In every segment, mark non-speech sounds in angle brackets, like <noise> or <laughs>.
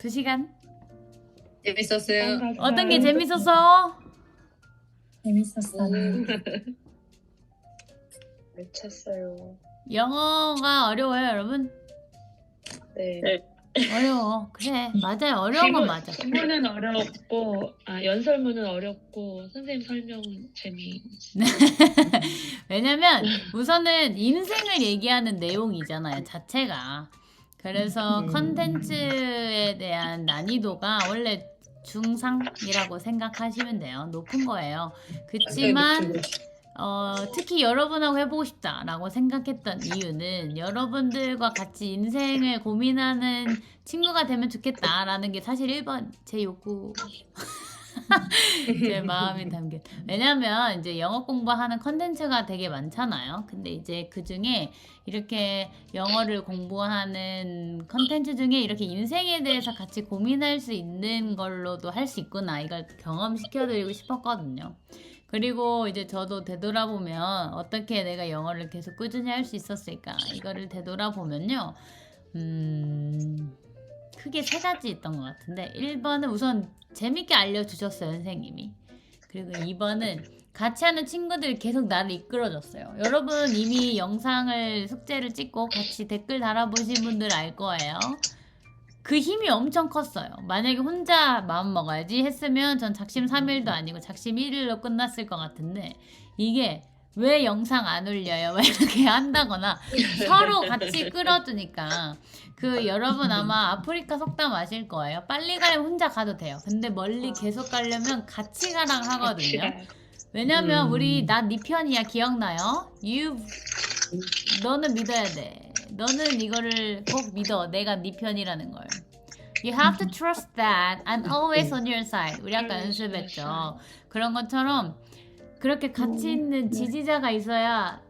두 시간. 재밌었어요. 어떤 게 재밌었어? 재밌었어. 음. <laughs> 미쳤어요. 영어가 어려워요, 여러분? 네. 어려워. 그래, 맞아요. 어려운 건 맞아. 지문은 어렵고, 아, 연설문은 어렵고, 선생님 설명은 재미. <laughs> 왜냐면 우선은 인생을 얘기하는 내용이잖아요, 자체가. 그래서 음. 컨텐츠에 대한 난이도가 원래 중상이라고 생각하시면 돼요. 높은 거예요. 그치만 어, 특히 여러분하고 해보고 싶다라고 생각했던 이유는 여러분들과 같이 인생을 고민하는 친구가 되면 좋겠다라는 게 사실 1번 제 욕구. <laughs> 제 <laughs> 마음이 담긴. 왜냐면 이제 영어 공부하는 컨텐츠가 되게 많잖아요. 근데 이제 그 중에 이렇게 영어를 공부하는 컨텐츠 중에 이렇게 인생에 대해서 같이 고민할 수 있는 걸로도 할 수 있구나. 이걸 경험시켜드리고 싶었거든요. 그리고 이제 저도 되돌아보면 어떻게 내가 영어를 계속 꾸준히 할 수 있었을까 이거를 되돌아보면요 음 크게 세 가지 있던 것 같은데 1번은 우선 재밌게 알려주셨어요 선생님이. 그리고 2번은 같이 하는 친구들이 계속 나를 이끌어줬어요. 여러분 이미 영상을 숙제를 찍고 같이 댓글 달아보신 분들 알 거예요. 그 힘이 엄청 컸어요. 만약에 혼자 마음 먹어야지 했으면 전 작심 3일도 아니고 작심 1일로 끝났을 것 같은데 이게 왜 영상 안 올려요? 막 이렇게 한다거나 <laughs> 서로 같이 끌어주니까 그 여러분 아마 아프리카 속담 아실 거예요. 빨리 가려면 혼자 가도 돼요. 근데 멀리 계속 가려면 같이 가랑 하거든요. 왜냐면 음. 우리 나 네 편이야 기억나요? You 너는 믿어야 돼. 너는 이거를 꼭 믿어. 내가 네 편이라는 걸. You have to trust that I'm always on your side. 우리 아까 연습했죠. 그런 것처럼 그렇게 같이 있는 지지자가 있어야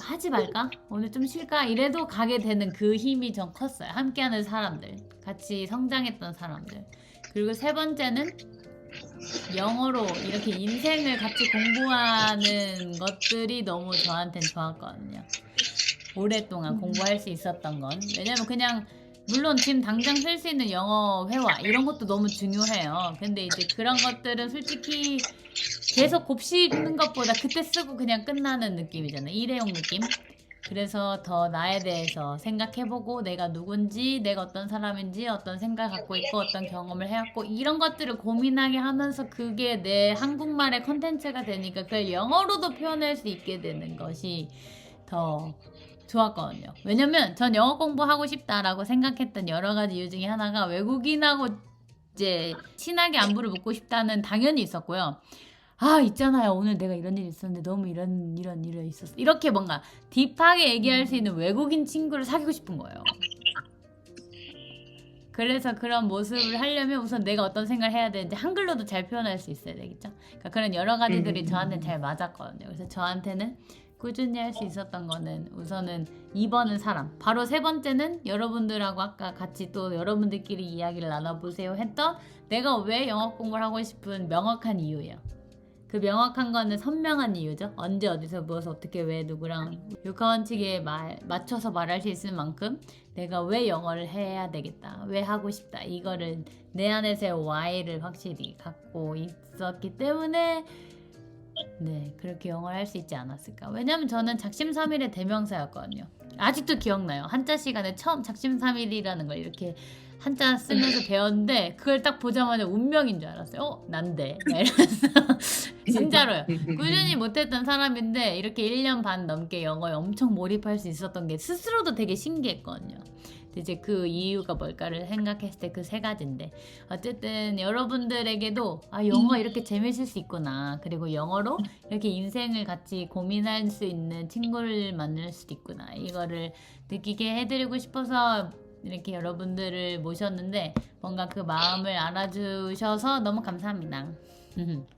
하지 말까? 오늘 좀 쉴까? 이래도 가게 되는 그 힘이 전 컸어요. 함께하는 사람들, 같이 성장했던 사람들. 그리고 세 번째는 영어로 이렇게 인생을 같이 공부하는 것들이 너무 저한텐 좋았거든요. 오랫동안 공부할 수 있었던 건. 왜냐면 그냥 물론 지금 당장 쓸 수 있는 영어 회화 이런 것도 너무 중요해요. 근데 이제 그런 것들은 솔직히 계속 곱씹는 것보다 그때 쓰고 그냥 끝나는 느낌이잖아요. 일회용 느낌. 그래서 더 나에 대해서 생각해보고 내가 누군지 내가 어떤 사람인지 어떤 생각 갖고 있고 어떤 경험을 해왔고 이런 것들을 고민하게 하면서 그게 내 한국말의 컨텐츠가 되니까 그걸 영어로도 표현할 수 있게 되는 것이 더 좋았거든요. 왜냐면 전 영어 공부하고 싶다라고 생각했던 여러 가지 이유 중에 하나가 외국인하고 이제 친하게 안부를 묻고 싶다는 당연히 있었고요. 아 있잖아요. 오늘 내가 이런 일이 있었는데 너무 이런 이런 일이 있었어. 이렇게 뭔가 딥하게 얘기할 수 있는 외국인 친구를 사귀고 싶은 거예요. 그래서 그런 모습을 하려면 우선 내가 어떤 생각을 해야 되는지 한글로도 잘 표현할 수 있어야 되겠죠? 그러니까 그런 여러 가지들이 저한테는 잘 맞았거든요. 그래서 저한테는 꾸준히 할 수 있었던 거는 우선은 2번은 사람. 바로 세 번째는 여러분들하고 아까 같이 또 여러분들끼리 이야기를 나눠보세요 했던 내가 왜 영어 공부를 하고 싶은 명확한 이유예요 그 명확한 거는 선명한 이유죠. 언제 어디서 무엇을 어떻게 왜 누구랑 육하원칙에 말, 맞춰서 말할 수 있을 만큼 내가 왜 영어를 해야 되겠다. 왜 하고 싶다. 이거를 내 안에서의 why를 확실히 갖고 있었기 때문에 네 그렇게 영어를 할 수 있지 않았을까. 왜냐면 저는 작심삼일의 대명사였거든요. 아직도 기억나요. 한자 시간에 처음 작심삼일이라는 걸 이렇게 한자 쓰면서 배웠는데 그걸 딱 보자마자 운명인 줄 알았어요. 어 난데 막 이러면서 진짜로요. <laughs> 꾸준히 못했던 사람인데 이렇게 1년 반 넘게 영어에 엄청 몰입할 수 있었던 게 스스로도 되게 신기했거든요. 근데 이제 그 이유가 뭘까를 생각했을 때 그 세 가지인데 어쨌든 여러분들에게도 아 영어 이렇게 재밌을 수 있구나 그리고 영어로 이렇게 인생을 같이 고민할 수 있는 친구를 만날 수도 있구나 이거를 느끼게 해드리고 싶어서 이렇게 여러분들을 모셨는데 뭔가 그 마음을 알아주셔서 너무 감사합니다. <laughs>